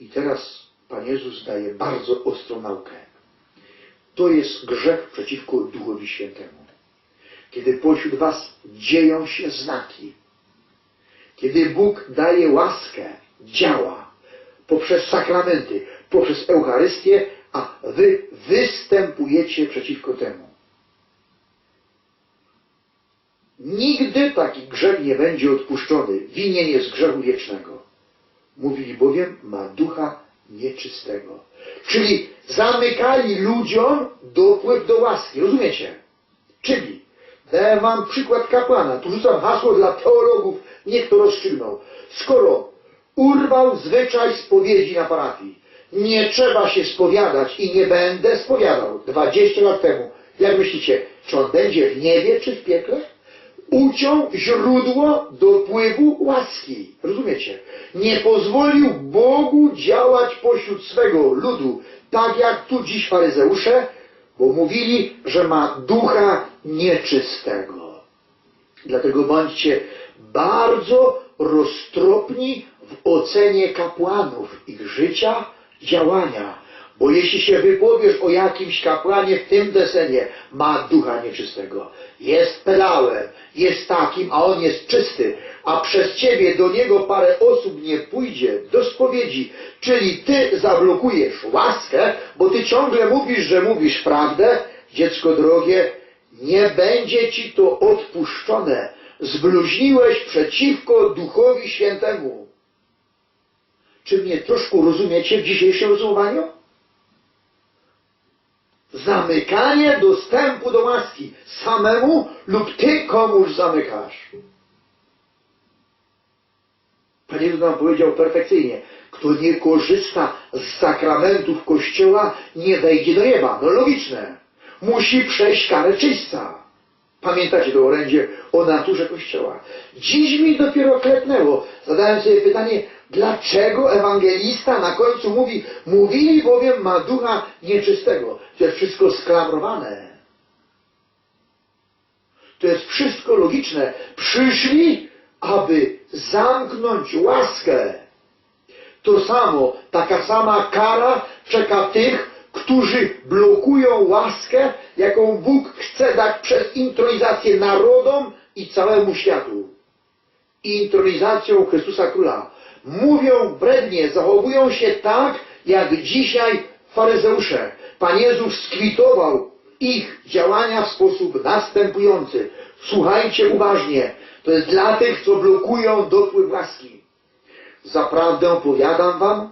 I teraz Pan Jezus daje bardzo ostrą naukę. To jest grzech przeciwko Duchowi Świętemu. Kiedy pośród Was dzieją się znaki, kiedy Bóg daje łaskę, działa poprzez sakramenty, poprzez Eucharystię, a Wy występujecie przeciwko temu. Nigdy taki grzech nie będzie odpuszczony. Winien jest grzechu wiecznego. Mówili bowiem, ma ducha nieczystego. Czyli zamykali ludziom dopływ do łaski. Rozumiecie? Czyli, daję wam przykład kapłana. Tu rzucam hasło dla teologów, niech to rozstrzygnął. Skoro urwał zwyczaj spowiedzi na parafii, nie trzeba się spowiadać i nie będę spowiadał 20 lat temu. Jak myślicie, czy on będzie w niebie czy w piekle? Uciął źródło dopływu łaski. Rozumiecie? Nie pozwolił Bogu działać pośród swego ludu, tak jak tu dziś faryzeusze, bo mówili, że ma ducha nieczystego. Dlatego bądźcie bardzo roztropni w ocenie kapłanów, ich życia, działania. Bo jeśli się wypowiesz o jakimś kapłanie w tym desenie, ma ducha nieczystego, jest pedałem, jest takim, a on jest czysty, a przez ciebie do niego parę osób nie pójdzie do spowiedzi, czyli ty zablokujesz łaskę, bo ty ciągle mówisz, że mówisz prawdę, dziecko drogie, nie będzie ci to odpuszczone. Zbluźniłeś przeciwko Duchowi Świętemu. Czy mnie troszkę rozumiecie w dzisiejszym rozumowaniu? Zamykanie dostępu do łaski samemu lub ty komuś zamykasz. Pan Jezus nam powiedział perfekcyjnie, kto nie korzysta z sakramentów Kościoła, nie wejdzie do nieba. No logiczne. Musi przejść karę czyśca. Pamiętacie to orędzie o naturze Kościoła. Dziś mi dopiero klepnęło. Zadałem sobie pytanie, dlaczego ewangelista na końcu mówi, mówili bowiem ma ducha nieczystego. To jest wszystko sklamrowane. To jest wszystko logiczne. Przyszli, aby zamknąć łaskę. To samo, taka sama kara czeka tych, którzy blokują łaskę, jaką Bóg chce dać przez intronizację narodom i całemu światu. Intronizacją Chrystusa Króla. Mówią wrednie, zachowują się tak, jak dzisiaj faryzeusze. Pan Jezus skwitował ich działania w sposób następujący. Słuchajcie uważnie. To jest dla tych, co blokują dopływ łaski. Zaprawdę powiadam wam,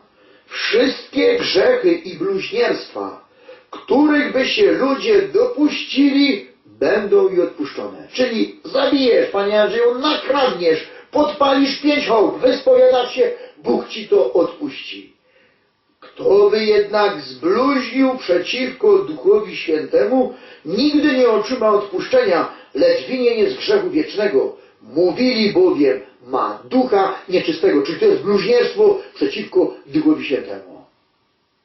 wszystkie grzechy i bluźnierstwa, których by się ludzie dopuścili, będą i odpuszczone. Czyli zabijesz, panie Andrzeju, nakradniesz, podpalisz pięć hołd, wyspowiadasz się, Bóg ci to odpuści. Kto by jednak zbluźnił przeciwko Duchowi Świętemu, nigdy nie otrzyma odpuszczenia, lecz winien jest grzechu wiecznego. Mówili bowiem, ma ducha nieczystego. Czyli to jest bluźnierstwo przeciwko Duchowi Świętemu.